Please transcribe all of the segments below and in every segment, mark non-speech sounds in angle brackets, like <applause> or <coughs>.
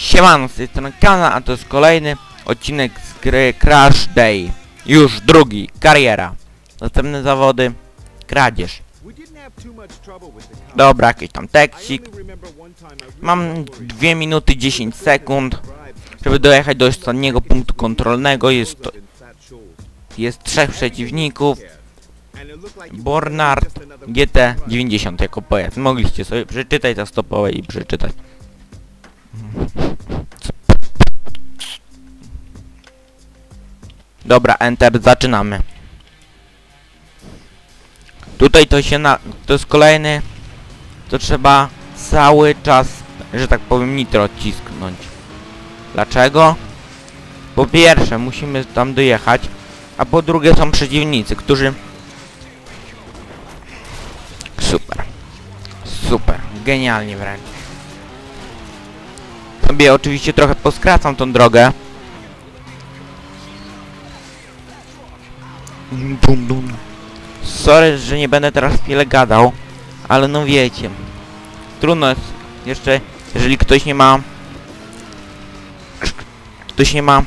Siemano, z tej strony Kana, a to jest kolejny odcinek z gry Crash Day. Już drugi, kariera. Następne zawody, kradzież. Dobra, jakiś tam tekstik. Mam 2 minuty 10 sekund, żeby dojechać do ostatniego punktu kontrolnego. Jest to, jest trzech przeciwników. Bornard GT90 jako pojazd. Mogliście sobie przeczytać, zastopować i przeczytać. Dobra, enter, zaczynamy. Tutaj to się na... to jest kolejny... To trzeba cały czas, że tak powiem, nitro odcisknąć. Dlaczego? Po pierwsze, musimy tam dojechać, a po drugie są przeciwnicy, którzy... Super. Super. Genialnie wręcz. Sobie oczywiście trochę poskracam tą drogę. Dum, dum. Sorry, że nie będę teraz chwilę gadał, ale no wiecie. Trudno jest jeszcze, jeżeli ktoś nie ma... Ktoś nie ma...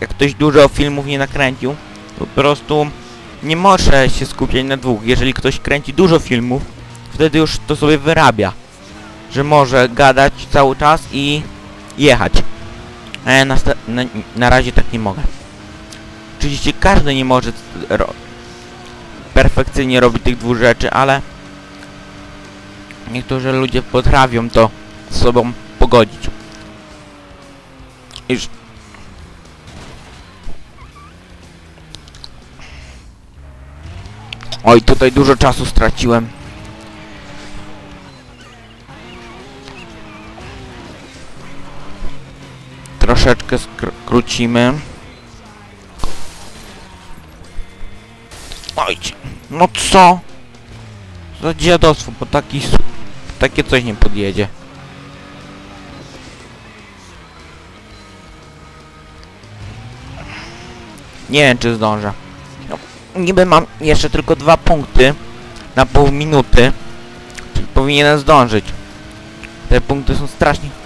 Jak ktoś dużo filmów nie nakręcił, po prostu nie może się skupiać na dwóch. Jeżeli ktoś kręci dużo filmów, wtedy już to sobie wyrabia. Że może gadać cały czas i jechać. A ja na, na, na razie tak nie mogę. Oczywiście każdy nie może ro perfekcyjnie robić tych dwóch rzeczy, ale niektórzy ludzie potrafią to z sobą pogodzić. Już Oj, tutaj dużo czasu straciłem. Troszeczkę skrócimy. Oj, no co? Za dziadostwo, bo taki... Takie coś nie podjedzie. Nie wiem, czy zdążę. No, niby mam jeszcze tylko dwa punkty na pół minuty. Czyli powinienem zdążyć. Te punkty są strasznie...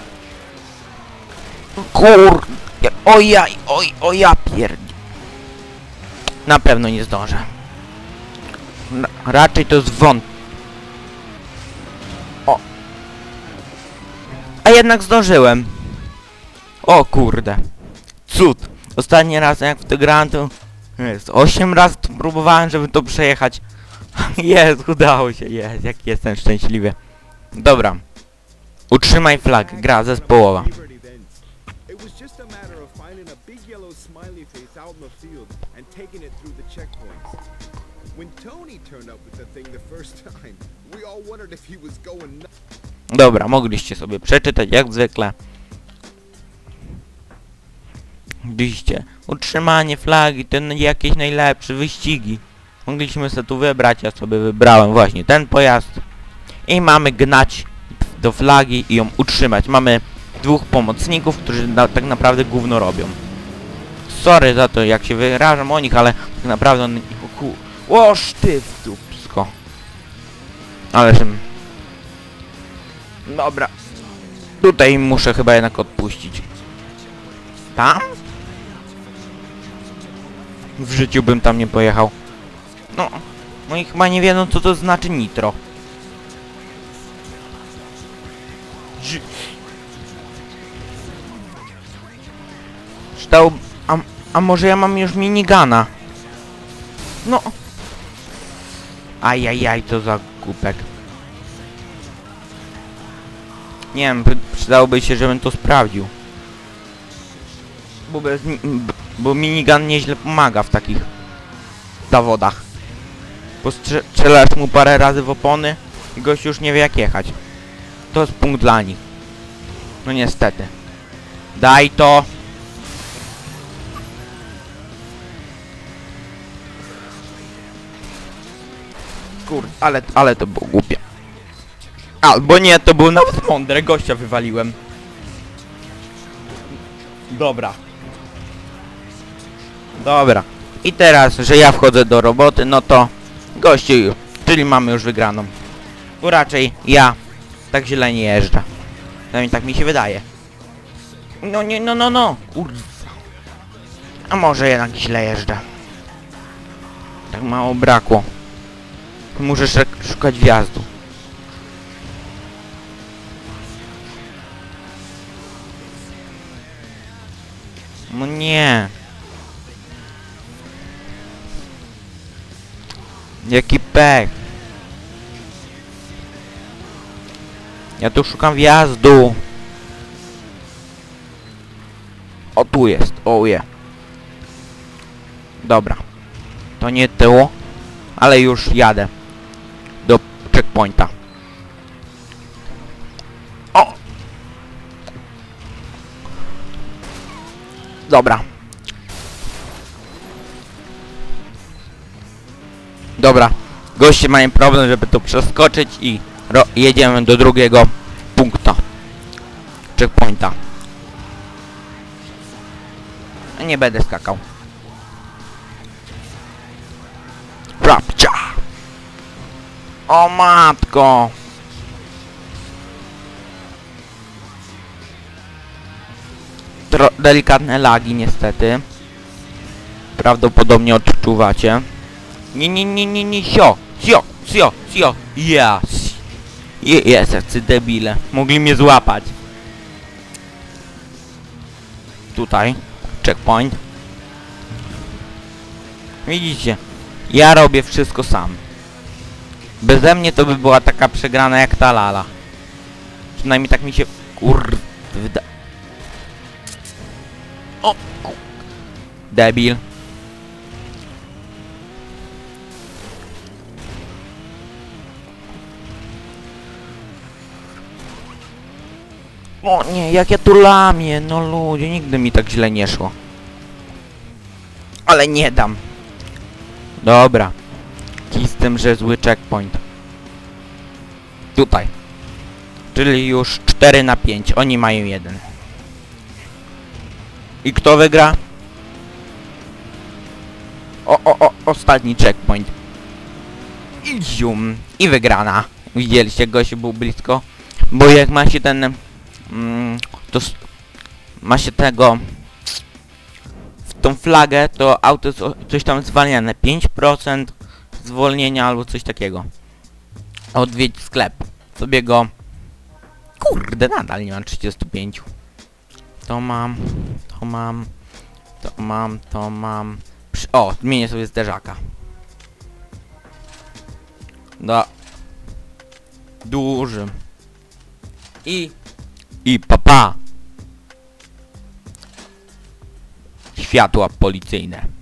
Kur... Ojaj, oj, o ja pierd... Na pewno nie zdążę. Raczej to jest wąt. O. A jednak zdążyłem. O kurde. Cud. Ostatni raz jak w to grałem to... Jest, 8 razy próbowałem, żeby to przejechać. <laughs> Jest, udało się, jest, jak jestem szczęśliwy. Dobra. Utrzymaj flag, gra zespołowa. Out in the field and taking it through the checkpoints. When Tony turned up with the thing the first <laughs> time, we all wondered if he was going. Dobra, mogliście sobie przeczytać jak zwykle. Widzicie, utrzymanie flagi, ten jakieś najlepsze wyścigi. Mogliśmy sobie tu wybrać, ja sobie wybrałem właśnie ten pojazd. I mamy gnać do flagi i ją utrzymać. Mamy dwóch pomocników, którzy na, tak naprawdę gówno robią. Sorry za to, jak się wyrażam o nich, ale tak naprawdę on... Ku... O, sztyw dupsko. Ale. Dobra. Tutaj muszę chyba jednak odpuścić. Tam? W życiu bym tam nie pojechał. No, no i chyba nie wiedzą co to znaczy nitro. Ży... Stał... A, może ja mam już minigana? No. Ajajaj, to za głupek. Nie wiem, przydałoby się, żebym to sprawdził. Bo, bez, bo minigun nieźle pomaga w takich zawodach. Bo strze- strzelasz mu parę razy w opony i gość już nie wie jak jechać. To jest punkt dla nich. No niestety. Daj to! Kur, ale, ale to było głupie. Albo nie, to był nawet mądre, gościa wywaliłem. Dobra. Dobra. I teraz, że ja wchodzę do roboty, no to gościu, czyli mamy już wygraną. Bo raczej ja tak źle nie jeżdżę. Przynajmniej tak mi się wydaje. No nie, no, no, no. Kurwa. A może jednak źle jeżdżę. Tak mało brakło. Muszę szukać wjazdu. No nie. Jaki pech. Ja tu szukam wjazdu. O tu jest, o je. Dobra. To nie tyło, ale już jadę. Checkpointa. O! Dobra. Dobra. Goście mają problem, żeby to przeskoczyć i jedziemy do drugiego punktu. Checkpointa. Nie będę skakał. O matko! Tro delikatne lagi niestety. Prawdopodobnie odczuwacie. Nie, nie, nie, nie, nie, sio, sio, sio, sio, yes. Je, jest, jacy debile. Mogli mnie złapać. Tutaj. Checkpoint. Widzicie? Ja robię wszystko sam. Beze mnie to by była taka przegrana jak ta lala. Przynajmniej tak mi się... Kur... Wyda... O! Debil. O nie, jak ja tu lamię, no ludzie, nigdy mi tak źle nie szło. Ale nie dam. Dobra. Kij z tym, że zły checkpoint. Tutaj. Czyli już 4 na 5. Oni mają jeden. I kto wygra? O, o, o, ostatni checkpoint. I zium. I wygrana. Widzieliście, gościu był blisko. Bo jak ma się ten... Mm, to... Ma się tego... W tą flagę, to auto jest coś tam zwalniane. 5% zwolnienia albo coś takiego. Odwiedź sklep. Sobie go... Kurde, nadal nie mam 35. To mam, to mam, to mam, to mam. Przy, o, zmienię sobie zderzaka. Do... Dużym. I... I papa. Światła policyjne.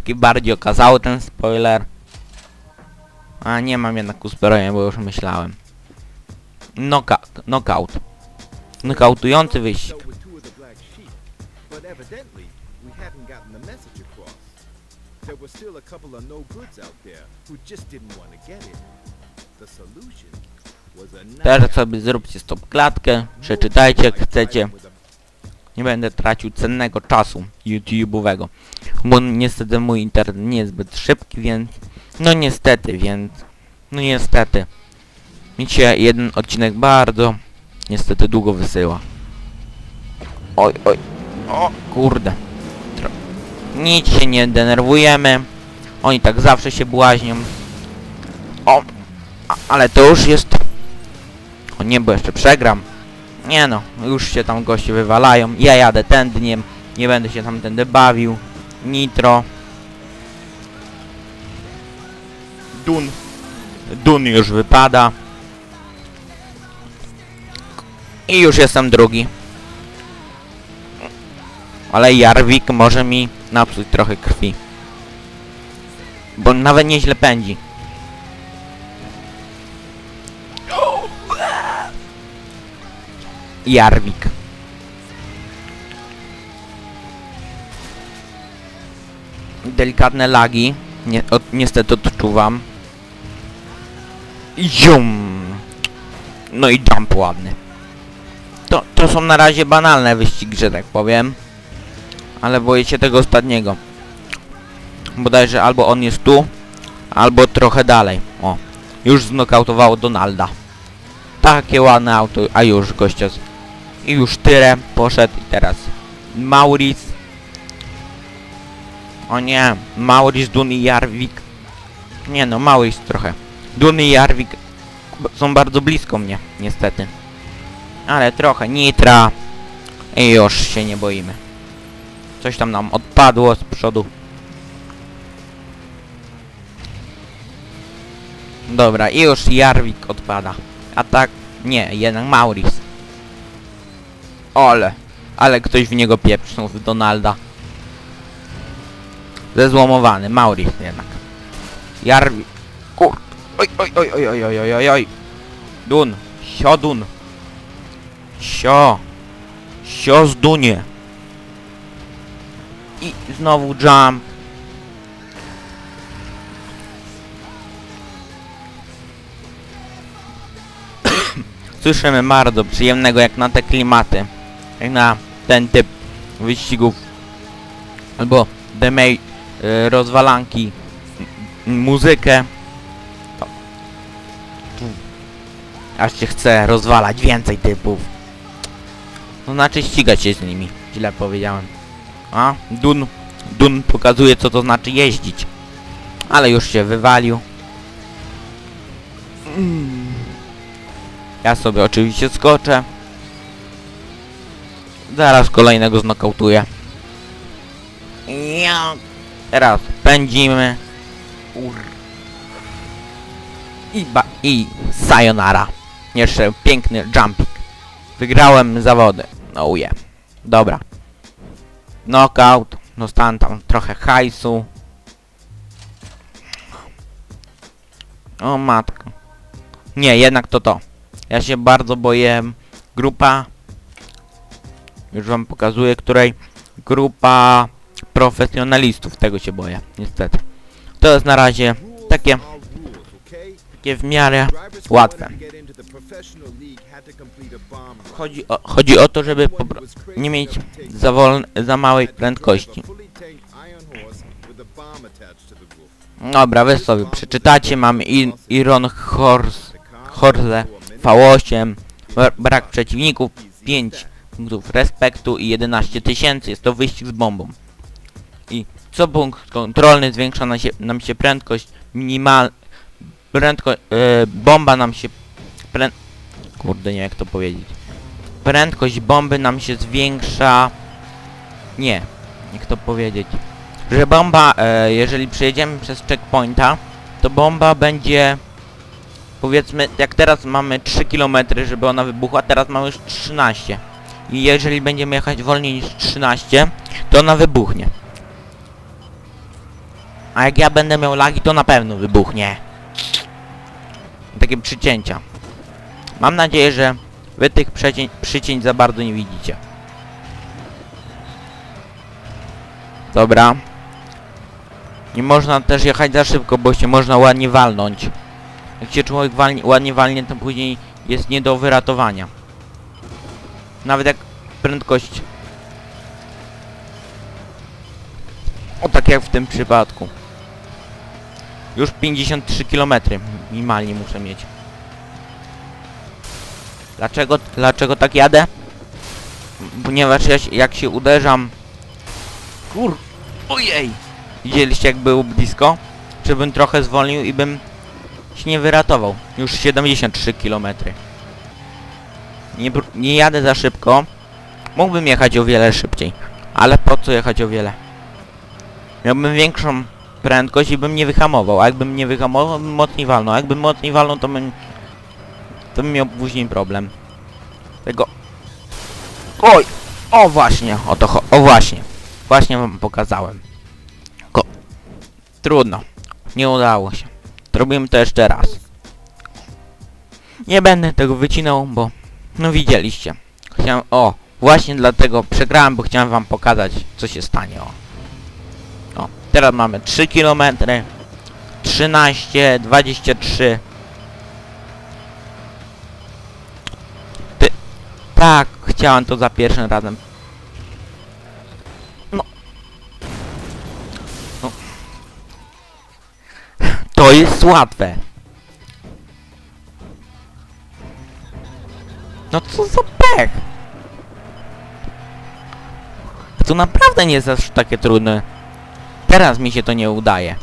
Taki bardziej okazały ten spoiler. A nie mam jednak uzbrojenia, bo już myślałem. Knockout. Knockout. Knockoutujący wyścig. There were still a couple of no goods out there who just didn't want to get it. The solution was a Teraz sobie zróbcie stop klatkę, przeczytajcie jak chcecie. Nie będę tracił cennego czasu YouTube'owego. Bo niestety mój internet nie jest zbyt szybki, więc... No niestety, więc... No niestety. Mi się jeden odcinek bardzo... Niestety długo wysyła. Oj, oj. O, kurde. Tro... Nic się nie denerwujemy. Oni tak zawsze się błaźnią. O, a, ale to już jest... O nie, bo jeszcze przegram. Nie no, już się tam goście wywalają. Ja jadę tędniem. Nie będę się tam tędy bawił. Nitro. Dun. Dun już wypada. I już jestem drugi. Ale Jarwik może mi napsuć trochę krwi. Bo nawet nieźle pędzi. Jarwik. Delikatne lagi. Nie, od, niestety odczuwam. Jum. No i jump ładny. To, to są na razie banalne wyścigi, że tak powiem. Ale boję się tego ostatniego. Bodajże albo on jest tu, albo trochę dalej. O. już znokautowało Donalda. Takie ładne auto, a już gościa z... I już tyle poszedł i teraz Maurice. O nie, Maurice, Dun i Jarvik. Nie no, Maurice trochę. Dun i Jarvik b- są bardzo blisko mnie, niestety. Ale trochę nitra. I już się nie boimy. Coś tam nam odpadło z przodu. Dobra, i już Jarvik odpada. A tak, nie, jednak Maurice. Ole. Ale ktoś w niego pieprznął z Donalda. Zezłomowany. Mauri jednak. Jarwi... Kur... Oj, oj, oj, oj, oj, oj, oj, oj. Dun. Siodun. Sio. Sio z Dunie. I znowu jump. <coughs> Słyszymy bardzo przyjemnego jak na te klimaty. Jak na ten typ wyścigów. Albo demej y, rozwalanki. Muzykę. Aż się chce rozwalać więcej typów. To znaczy ścigać się z nimi. Źle powiedziałem. A? Dun. Dun pokazuje co to znaczy jeździć. Ale już się wywalił. Mm. Ja sobie oczywiście skoczę. Zaraz kolejnego znokautuję. Ja. Teraz pędzimy. Ur. I ba i sayonara. Jeszcze piękny jumping. Wygrałem zawody. No yeah. Dobra. Knockout. Dostałem tam trochę hajsu. O matko. Nie, jednak to to. Ja się bardzo boję grupa. Już wam pokazuję, której grupa profesjonalistów. Tego się boję, niestety. To jest na razie takie, takie w miarę łatwe. Chodzi o, chodzi o to, żeby nie mieć za, za małej prędkości. Dobra, wy sobie przeczytacie. Mamy Iron Horse, Horse V8, bra- brak przeciwników, 5 punktów respektu i 11 tysięcy. Jest to wyścig z bombą. I co punkt kontrolny zwiększa na się, nam się prędkość minimal... Prędko, e, bomba nam się... Prę... Kurde, nie jak to powiedzieć. Prędkość bomby nam się zwiększa... Nie, jak to powiedzieć. Że bomba, e, jeżeli przejedziemy przez checkpointa, to bomba będzie... Powiedzmy, jak teraz mamy 3 km, żeby ona wybuchła, teraz mamy już 13. I jeżeli będziemy jechać wolniej niż 13, to ona wybuchnie. A jak ja będę miał lagi, to na pewno wybuchnie. Takie przycięcia. Mam nadzieję, że wy tych przecię przycięć za bardzo nie widzicie. Dobra. Nie można też jechać za szybko, bo się można ładnie walnąć. Jak się człowiek walnie, ładnie walnie, to później jest nie do wyratowania. Nawet jak prędkość... O tak jak w tym przypadku. Już 53 km minimalnie muszę mieć. Dlaczego, dlaczego tak jadę? Ponieważ ja, jak się uderzam... Kur... Ojej! Widzieliście jak był blisko? Czy bym trochę zwolnił i bym się nie wyratował. Już 73 km. Nie, nie jadę za szybko. Mógłbym jechać o wiele szybciej. Ale po co jechać o wiele? Miałbym większą prędkość i bym nie wyhamował. A jakbym nie wyhamował, bym mocniej walnął. A jakbym mocniej walnął, to bym... To bym miał później problem. Tego... Oj! O właśnie! O to O właśnie! Właśnie wam pokazałem. Ko... Trudno. Nie udało się. Zrobimy to jeszcze raz. Nie będę tego wycinał, bo... No widzieliście. Chciałem... O! Właśnie dlatego przegrałem, bo chciałem wam pokazać, co się stanie. O. O. Teraz mamy 3 km. 13, 23. Ty... Tak, chciałem to za pierwszym razem. No. No. To jest łatwe. Co za pech! To naprawdę nie jest aż takie trudne. Teraz mi się to nie udaje.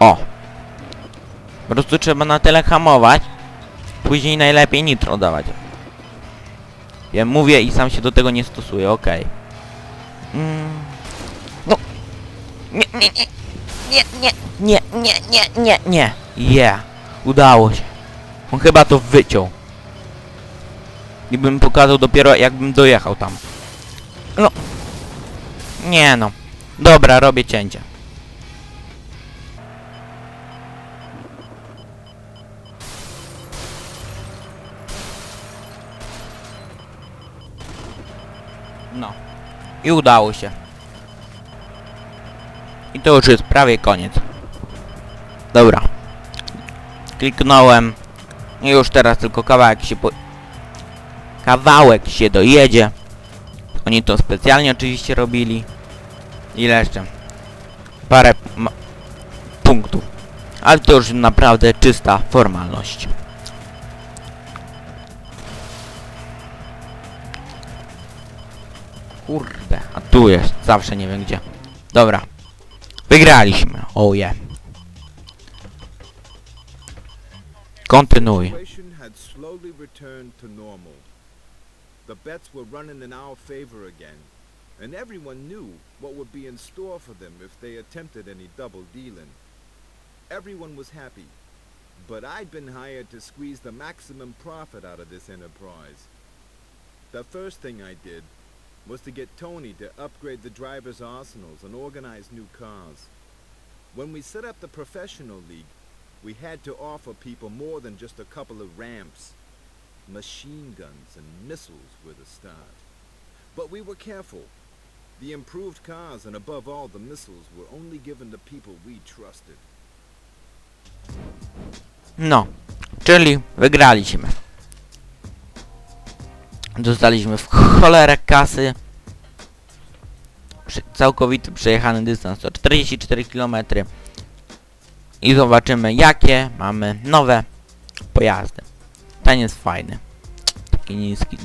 O! Po prostu trzeba na tyle hamować. Później najlepiej nitro dawać. Ja mówię i sam się do tego nie stosuję, okej. Mm. No. Nie, nie, nie. Nie, nie, nie, nie, nie, nie. Udało się. On chyba to wyciął. I bym pokazał dopiero jakbym dojechał tam. No. Nie no. Dobra, robię cięcie. No. I udało się. I to już jest prawie koniec. Dobra. Kliknąłem. I już teraz tylko kawałek się po... Kawałek się dojedzie. Oni to specjalnie oczywiście robili. Ile jeszcze? Parę punktów. Ale to już naprawdę czysta formalność. Kurde, a tu jest. Zawsze nie wiem gdzie. Dobra. Wygraliśmy. Oh yeah. Kontynuuj. situation had slowly returned to normal. The bets were running in our favor again, and everyone knew what would be in store for them if they attempted any double dealing. Everyone was happy, but I'd been hired to squeeze the maximum profit out of this enterprise. The first thing I did was to get Tony to upgrade the drivers' arsenals and organize new cars. When we set up the professional league, we had to offer people more than just a couple of ramps. Machine guns and missiles were the start. But we were careful. The improved cars and above all the missiles were only given to people we trusted. No, czyli wygraliśmy. Dostaliśmy w cholerę kasy. Całkowity przejechany dystans to 44 km. I zobaczymy jakie mamy nowe pojazdy. Ten jest fajny. Taki niski.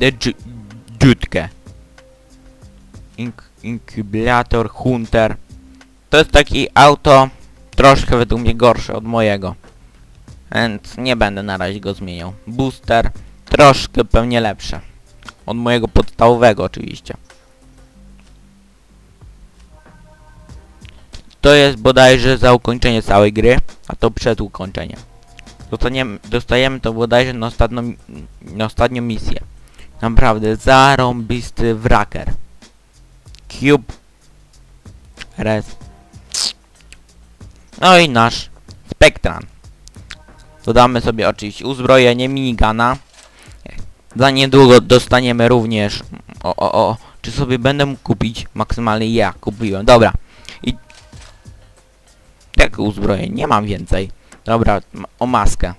Dziutkę. Ink inkubator Hunter. To jest taki auto troszkę według mnie gorsze od mojego. Więc nie będę na razie go zmieniał. Booster troszkę pewnie lepsze. Od mojego podstawowego oczywiście. To jest bodajże za ukończenie całej gry, a to przed ukończeniem. Dostaniemy, dostajemy to bodajże na ostatnią, na ostatnią misję. Naprawdę zarąbisty wraker. Cube. Res. No i nasz Spectran. Dodamy sobie oczywiście uzbrojenie minigana. Za niedługo dostaniemy również... O, o, o. Czy sobie będę kupić? Maksymalnie ja kupiłem. Dobra. I... Jak uzbrojenie? Nie mam więcej. Dobra, o maskę.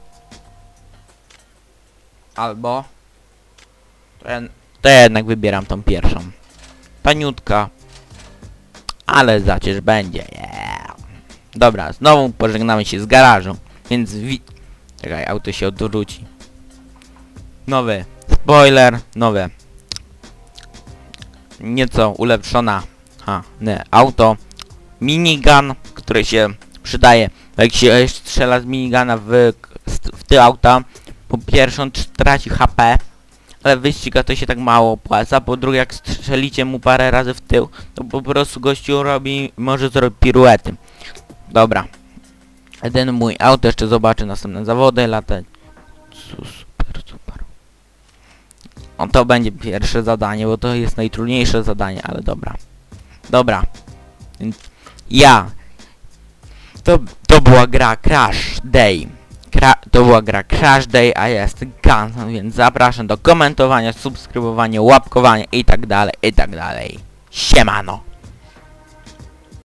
Albo... Ja, to ja jednak wybieram tą pierwszą. Taniutka. Ale zacież będzie. Yeah. Dobra, znowu pożegnamy się z garażu. Więc wi... Czekaj, auto się odwróci. Nowy spoiler, nowe. Nieco ulepszona. Ha, nie, auto. Minigun, który się przydaje. Jak się strzela z minigana w, w te auta, po pierwsze on traci HP, ale wyściga to się tak mało opłaca. Po drugie, jak strzelicie mu parę razy w tył, to po prostu gościu robi, może zrobić piruety. Dobra. Jeden mój auto, jeszcze zobaczę następne zawody, latać. Su- Super, super. O, to będzie pierwsze zadanie, bo to jest najtrudniejsze zadanie, ale dobra. Dobra. Więc ja. To, to była gra Crash Day. Kra to była gra Crash Day, a ja jestem Ganson, więc zapraszam do komentowania, subskrybowania, łapkowania i tak dalej, i tak dalej. Siemano!